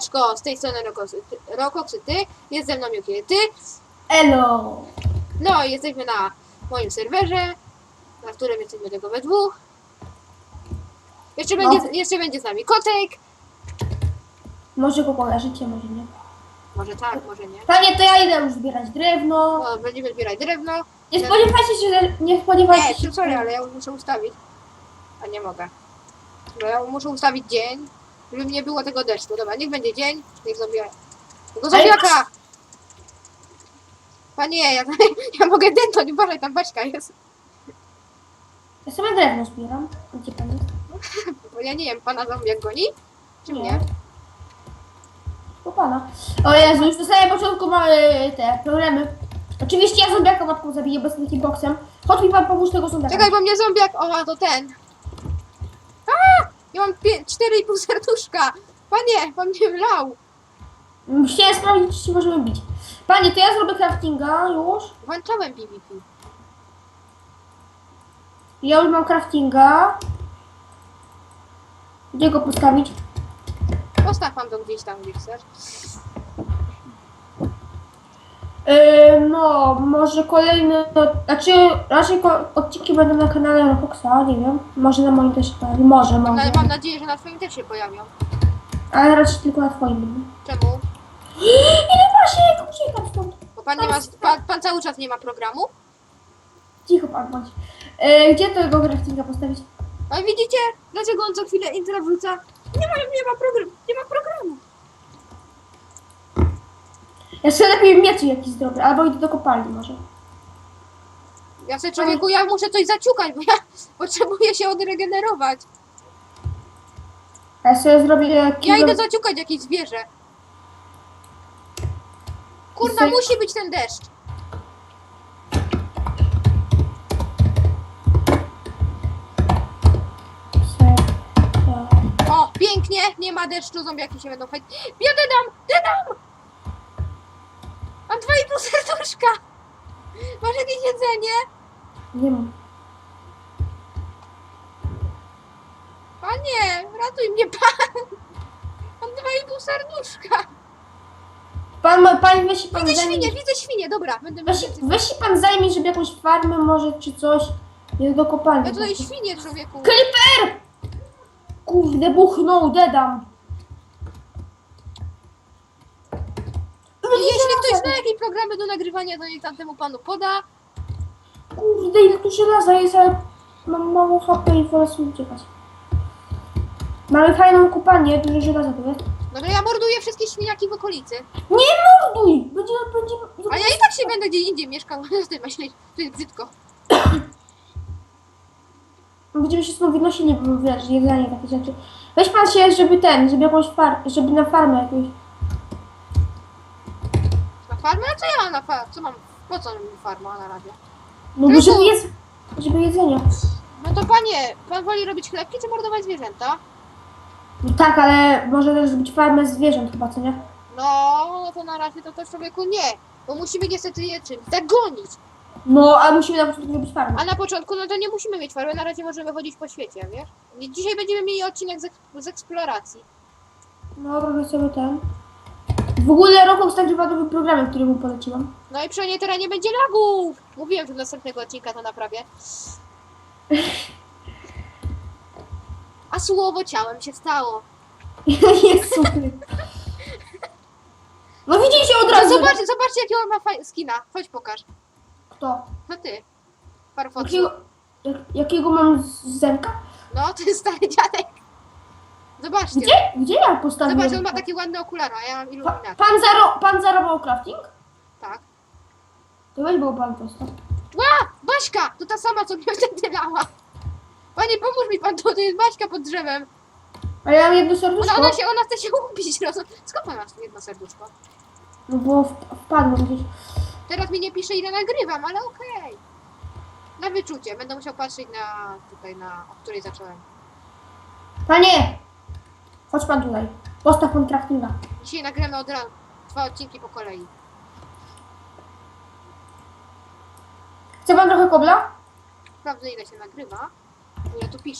Siemaneczko, z tej strony Rokoksy, ty- jest ze mną Yuki ty. Elo! No i jesteśmy na moim serwerze, na którym jesteśmy tylko we dwóch. Jeszcze, No. będzie, jeszcze będzie z nami kotek. Może go kojarzycie, może nie. Może tak, może nie. Panie, to ja idę już zbierać drewno. No, będziemy zbierać drewno. Nie spodziewajcie się, że... Nie spodziewajcie Nie, się... to sorry, ale ja już muszę ustawić. A nie mogę. Bo ja muszę ustawić dzień, żeby nie było tego deszczu. Dobra, niech będzie dzień, niech zrobię tego zombiaka! Panie, ja, ja mogę dętać, uważaj, tam Baśka jest. Ja sobie drewno zbieram. Gdzie pan jest? Bo ja nie wiem, pana zombiak goni? Czy mnie? Po pana. O Jezu, już na samym początku mamy te problemy. Oczywiście ja zombiaka matką zabiję bez takim boksem. Chodź mi pan pomóż tego zombiaka. Czekaj, bo mnie zombiak, o, a to ten. Ja mam pie- 4,5 serduszka. Panie, pan mnie wlał. Chciałem sprawdzić, czy się możemy bić. Panie, to ja zrobię craftinga już. Włączałem PvP. Ja już mam craftinga. Gdzie go postawić? Postaw pan to gdzieś tam, gdzie chcesz. Yy, no, może kolejny, to, znaczy raczej ko- odcinki będą na kanale Roboxa, nie wiem. Może na moim też się pojawi, może, może. Ale mam nadzieję, że na twoim też się pojawią. Ale raczej tylko na twoim. Czemu? Ile właśnie, uciekam stąd. Bo pan nie ma, pan, pan cały czas nie ma programu? Cicho pan bądź. Yy, gdzie tego craftinga postawić? Ale widzicie, dlaczego on co chwilę intro wrzuca? Nie ma, nie ma programu, nie ma programu. Ja sobie lepiej mieczy jakiś zrobię, albo idę do kopalni może. Ja sobie człowieku, ja muszę coś zaciukać, bo ja potrzebuję się odregenerować. Ja sobie zrobię Ja kilo... idę zaciukać jakieś zwierzę. Kurna, Sobie- musi być ten deszcz. se- O, pięknie, nie ma deszczu, zombiaki się będą fajnie. Ja dedam, dedam! Mam dwa i pół serduszka. Masz jakieś jedzenie? Nie mam. Panie, ratuj mnie pan. Mam dwa i pół serduszka. Pan, ma- pan weź się pan Widzę zajmie... świnię, widzę świnię, dobra, będę Weź, miał weź się pan zajmie, żeby jakąś farmę może, czy coś. Jest do kopalni. Ja tutaj świnię, człowieku. Creeper! Kurde, buchnął, dedam. Jeśli ktoś zna jakieś programy do nagrywania, to niech tamtemu panu poda. Kurde, ile tu żelaza jest, ale mam mało HP i wolę sobie uciekać. Mamy fajną kopalnię, dużo żelaza tu jest. Dobra, ja morduję wszystkie świniaki w okolicy. Nie morduj! Będzie, będzie... A ja i tak się będę gdzie indziej mieszkał. Myślisz, to jest brzydko. Będziemy się znowu wynosili, bo wiesz, jedzenie, takie rzeczy. Weź pan się, żeby ten, żeby jakąś far... żeby na farmę jakąś... Farmę? A co ja mam na farmę? Co mam? Po co mi farma na razie? No bo żeby jedz... żeby jedzenie. No to panie, pan woli robić chlebki czy mordować zwierzęta? No tak, ale może też zrobić farmę zwierząt chyba, co nie? No, no to na razie to też człowieku nie. Bo musimy niestety je czymś zagonić. No, a musimy na początku zrobić farmę. A na początku no to nie musimy mieć farmy, na razie możemy chodzić po świecie, wiesz? I Dzisiaj będziemy mieli odcinek z, eks- z eksploracji. No, robię sobie ten. W ogóle Roblox nagrywa nowy program, który mu poleciłam. No i przynajmniej teraz nie będzie lagów! Mówiłem, że do następnego odcinka to naprawię. A słowo ciałem się stało. Jest super. No widzicie od No razu. zobacz, zobaczcie jakiego on ma faj- skina. Chodź pokaż. Kto? No ty. Jakiego, jak, jakiego mam z-? No, to jest stary dziadek. Zobaczcie. Gdzie? Gdzie ja postawiłem? Zobacz, on ma takie ładne okulary, a ja mam Pa, iluminację. pan, zaro, pan zarobił crafting? Tak. To weź było pan prosto. Ła! Baśka! To ta sama, co mnie wtedy lała. Panie, pomóż mi pan, to, to jest Baśka pod drzewem. A ja mam jedno Ona, serduszko. ona, się, ona chce się ubić. Roz... Skąd pan masz jedno serduszko? No bo w- wpadłem gdzieś. Teraz mi nie pisze ile nagrywam, ale okej. Na wyczucie. Będę musiał patrzeć na tutaj, na od której zacząłem. Panie! Chodź pan tutaj. Postaw pan craftinga. Dzisiaj nagramy od razu dwa odcinki po kolei. Chce pan trochę kobla? Sprawdzę ile się nagrywa. Ile tu. Ej,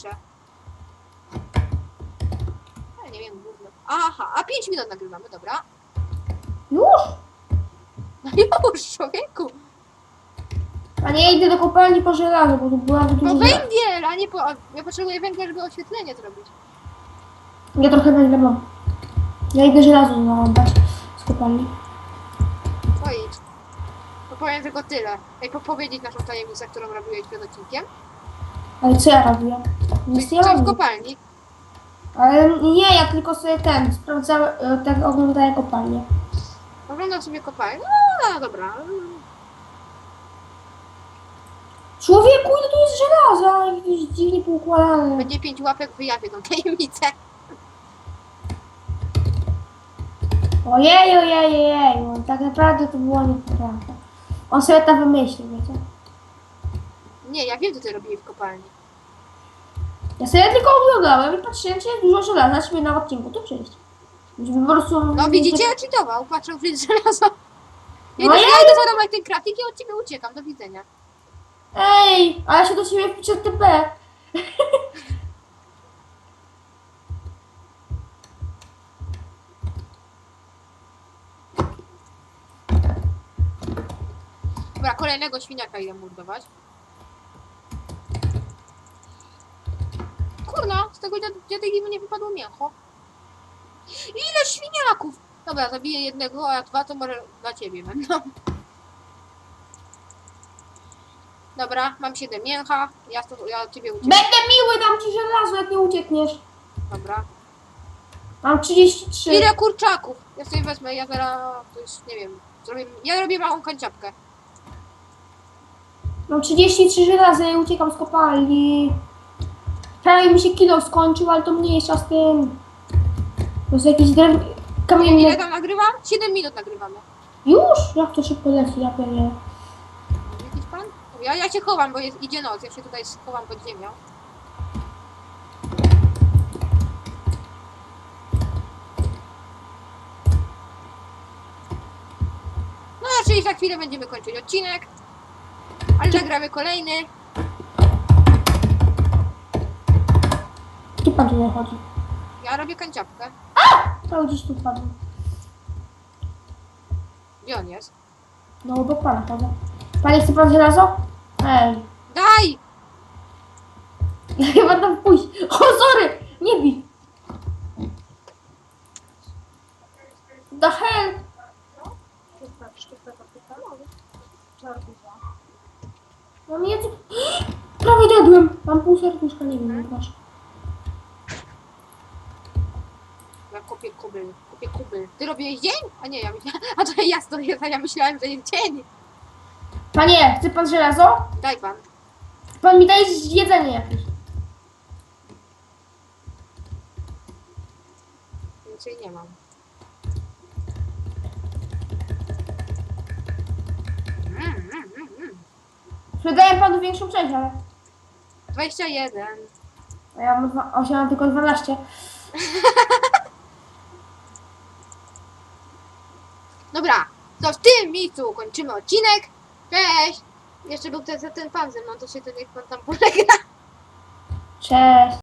Ja nie wiem, gówno. Aha, a 5 minut nagrywamy, dobra. Już? No już, człowieku. A nie idę do kopalni po żelazo, bo tu była za No dużo żelaza. węgiel, a nie po... Ja potrzebuję węgla, żeby oświetlenie zrobić. Ja trochę węgla mam. Ja idę żelazo zarąbać z kopalni. No idź. To powiem tylko tyle. Ej, po powiedzieć naszą tajemnicę, którą robiłeś przed odcinkiem. Ale co ja robię? Nic nie coś w robię. kopalni. Ale nie, ja tylko sobie ten, sprawdzałem, e, tak oglądaję kopalnię. Oglądam sobie kopalnię. No, no dobra. Człowieku, ile tu jest żelaza? Jakieś dziwnie poukładane. Będzie pięć łapek, wyjawię tą tajemnicę. Ojej, ojej, ojej, no, tak naprawdę to było nieprawda. On sobie to wymyślił, wiecie? Nie, ja wiem, co ty robiłeś w kopalni. Ja sobie tylko oglądałem i patrzyłem, czy jest dużo żelaza, żeby na odcinku to przyjść. Żeby po prostu... No widzicie, cheatował, patrzę w żelazo. Ja No idę, ja- ja idę zarobić ten crafting i od ciebie uciekam. Do widzenia. Ej, a ja się do ciebie wpiszę TP. Dobra, kolejnego świniaka idę mordować. Kurna, z tego dziad- dziadygi mi nie wypadło mięcho. Ile świniaków! Dobra, zabiję jednego, a dwa to może dla ciebie będą. Dobra, mam 7 mięcha. Ja, to, ja od ciebie uciekam. Będę miły, dam ci żelazo, jak nie uciekniesz. Dobra. Mam 33. Ile kurczaków? Ja sobie wezmę, ja zaraz, to już nie wiem, zrobię, ja robię małą kanciapkę. Mam 33 żelaza i uciekam z kopalni. Prawie mi się kilo skończył, ale to mniejsza z tym. To jest jakieś drew... Nie wiem, ile tam nagrywam? 7 minut nagrywamy. Już? Jak to szybko leci, ja pewnie. Widzisz pan? Ja, ja się chowam, bo jest, idzie noc, ja się tutaj schowam pod ziemią. No, czyli za chwilę będziemy kończyć odcinek. Ale nagramy kolejny. Gdzie pan tutaj chodzi? Ja robię kanciapkę. To gdzieś tu padł. Gdzie on jest? No, obok pana chodzę. Panie, chce pan żelazo? Ej. Daj! Ja chyba tam pójść. O, sorry! Nie bij. The hell? Mam jedzenie. Prawie dadłem. Mam pół serduszka, nie wiem, proszę. Ja kopię kubyl, kopię kubyl. Ty robiłeś dzień? A nie, ja myślałam, a to jasno jest, a ja myślałem, że jest dzień. Panie, chce pan żelazo? Daj pan. Pan mi daje jedzenie jakieś. Więcej nie mam. Sprzedaję panu większą część, ale... 21. A ja mam, dwa, ja mam tylko 12. Dobra, to w tym miejscu kończymy odcinek. Cześć! Jeszcze był ten, ten pan ze mną, to się to niech pan tam polega. Cześć.